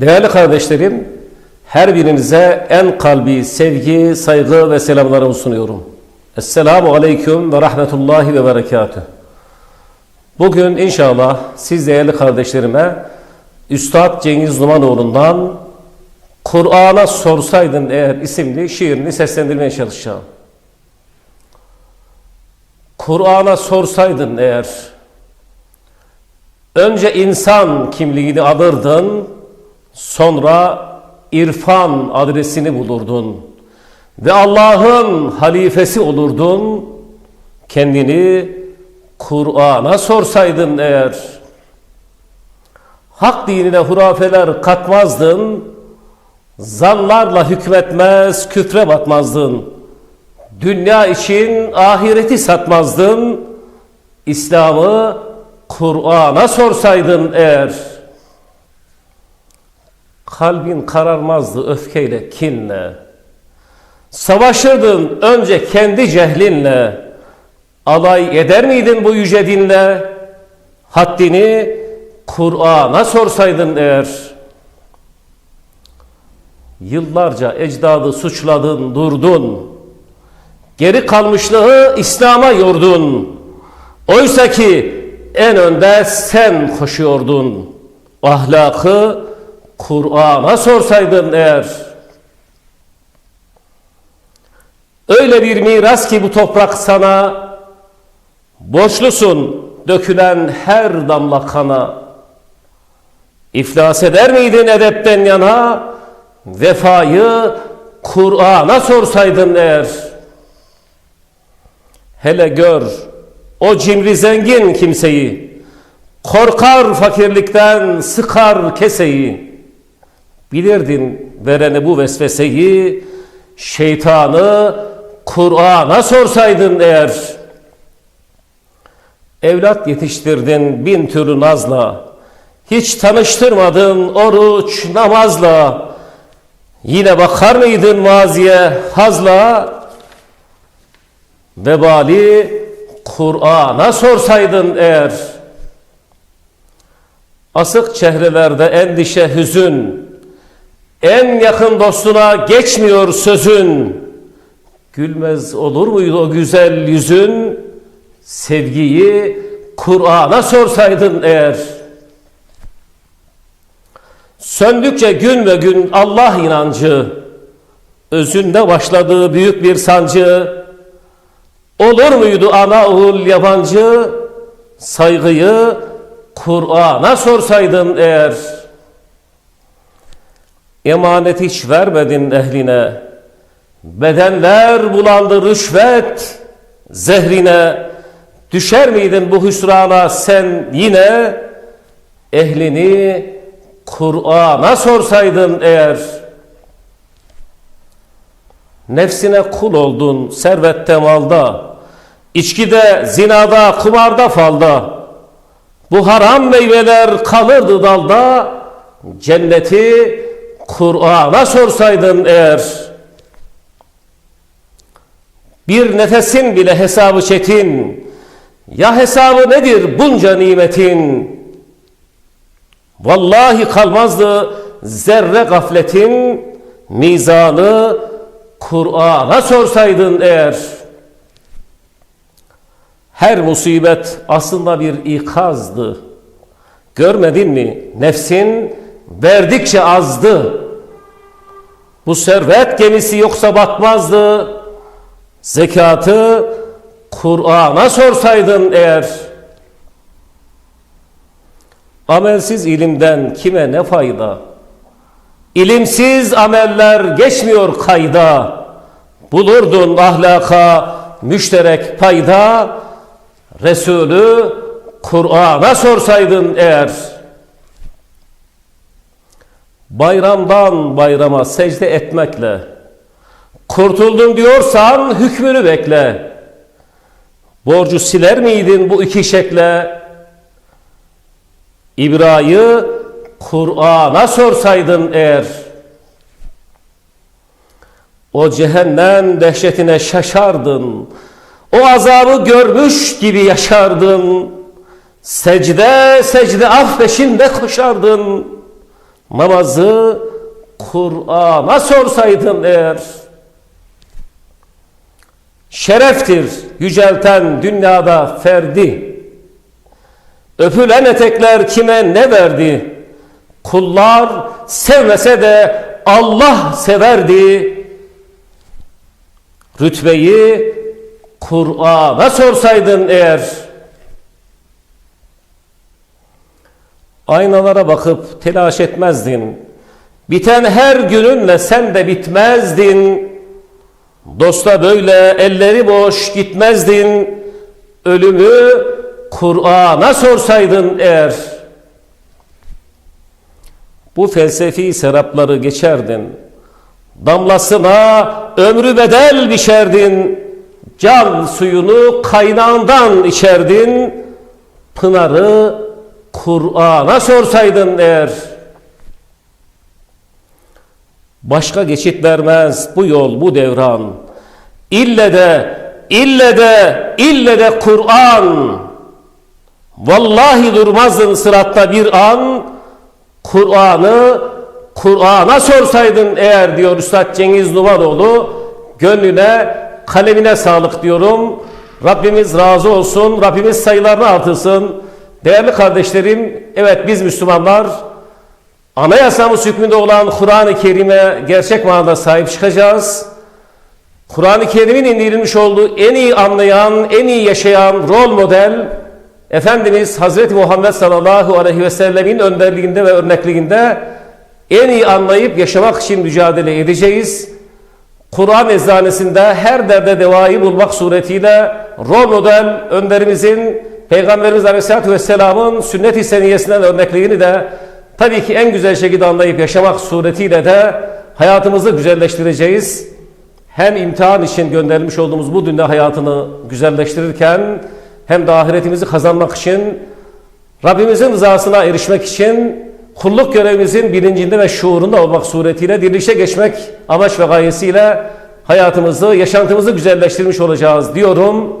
Değerli kardeşlerim, her birinize en kalbi sevgi, saygı ve selamlarımı sunuyorum. Esselamu Aleyküm ve Rahmetullahi ve Berekatüh. Bugün inşallah siz değerli kardeşlerime Üstad Cengiz Numanoğlu'ndan Kur'an'a sorsaydın eğer isimli şiirini seslendirmeye çalışacağım. Kur'an'a sorsaydın eğer önce insan kimliğini alırdın sonra irfan adresini bulurdun. Ve Allah'ın halifesi olurdun kendini Kur'an'a sorsaydın eğer. Hak dinine hurafeler katmazdın zanlarla hükmetmez küfre batmazdın. Dünya için ahireti satmazdın İslam'ı Kur'an'a sorsaydın eğer kalbin kararmazdı öfkeyle, kinle. Savaşırdın önce kendi cehlinle. Alay eder miydin bu yüce dinle? Haddini Kur'an'a sorsaydın eğer. Yıllarca ecdadı suçladın, durdun. Geri kalmışlığı İslam'a yordun. Oysa ki en önde sen koşuyordun. Ahlakı Kur'an'a sorsaydın eğer. Öyle bir miras ki bu toprak sana borçlusun dökülen her damla kana. İflas eder miydin edepten yana? Vefayı Kur'an'a sorsaydın eğer. Hele gör o cimri zengin kimseyi. Korkar fakirlikten sıkar keseyi. Bilirdin verene bu vesveseyi, şeytanı Kur'an'a sorsaydın eğer. Evlat yetiştirdin bin türlü nazla, hiç tanıştırmadın oruç namazla. Yine bakar mıydın maziye hazla? Vebali Kur'an'a sorsaydın eğer. Asık çehrelerde endişe, hüzün, en yakın dostuna geçmiyor sözün. Gülmez olur muydu o güzel yüzün? Sevgiyi Kur'an'a sorsaydın eğer. Söndükçe gün ve gün Allah inancı, özünde başladığı büyük bir sancı, olur muydu ana oğul yabancı, saygıyı Kur'an'a sorsaydın eğer. Emanet hiç vermedin ehline. Bedenler bulandı rüşvet zehrine. Düşer miydin bu hüsrana sen yine? Ehlini Kur'an'a sorsaydın eğer. Nefsine kul oldun servette malda. içkide, zinada, kumarda, falda. Bu haram meyveler kalırdı dalda. Cenneti Kur'an'a sorsaydın eğer bir nefesin bile hesabı çetin ya hesabı nedir bunca nimetin vallahi kalmazdı zerre gafletin mizanı Kur'an'a sorsaydın eğer her musibet aslında bir ikazdı görmedin mi nefsin verdikçe azdı. Bu servet gemisi yoksa batmazdı. Zekatı Kur'an'a sorsaydın eğer. Amelsiz ilimden kime ne fayda? İlimsiz ameller geçmiyor kayda. Bulurdun ahlaka müşterek payda. Resulü Kur'an'a sorsaydın eğer. Bayramdan bayrama secde etmekle kurtuldun diyorsan hükmünü bekle. Borcu siler miydin bu iki şekle? İbra'yı Kur'an'a sorsaydın eğer o cehennem dehşetine şaşardın. O azabı görmüş gibi yaşardın. Secde secde af peşinde koşardın. namazı Kur'an'a sorsaydın eğer şereftir yücelten dünyada ferdi öpülen etekler kime ne verdi kullar sevmese de Allah severdi rütbeyi Kur'an'a sorsaydın eğer aynalara bakıp telaş etmezdin. Biten her gününle sen de bitmezdin. Dosta böyle elleri boş gitmezdin. Ölümü Kur'an'a sorsaydın eğer bu felsefi serapları geçerdin. Damlasına ömrü bedel biçerdin can suyunu kaynağından içerdin. Pınarı Kur'an'a sorsaydın eğer. Başka geçit vermez bu yol bu devran. İlle de ille de ille de Kur'an. Vallahi durmazdın sıratta bir an. Kur'an'ı Kur'an'a sorsaydın eğer diyor Üstad Cengiz Numanoğlu gönlüne kalemine sağlık diyorum Rabbimiz razı olsun Rabbimiz sayılarını artırsın değerli kardeşlerim evet biz Müslümanlar Anayasamız hükmünde olan Kur'an-ı Kerim'e gerçek manada sahip çıkacağız. Kur'an-ı Kerim'in indirilmiş olduğu en iyi anlayan, en iyi yaşayan rol model Efendimiz Hazreti Muhammed sallallahu aleyhi ve sellemin önderliğinde ve örnekliğinde en iyi anlayıp yaşamak için mücadele edeceğiz. Kur'an eczanesinde her derde devayı bulmak suretiyle rol model önderimizin Peygamberimiz Aleyhisselatü Vesselam'ın sünnet-i seniyesinden örnekliğini de tabii ki en güzel şekilde anlayıp yaşamak suretiyle de hayatımızı güzelleştireceğiz. Hem imtihan için gönderilmiş olduğumuz bu dünya hayatını güzelleştirirken hem de ahiretimizi kazanmak için Rabbimizin rızasına erişmek için kulluk görevimizin bilincinde ve şuurunda olmak suretiyle dirilişe geçmek amaç ve gayesiyle hayatımızı, yaşantımızı güzelleştirmiş olacağız diyorum.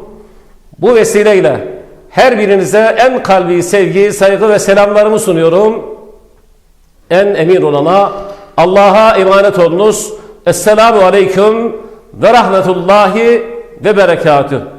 Bu vesileyle her birinize en kalbi sevgi, saygı ve selamlarımı sunuyorum. En emin olana Allah'a emanet olunuz. Esselamu Aleyküm ve Rahmetullahi ve Berekatüh.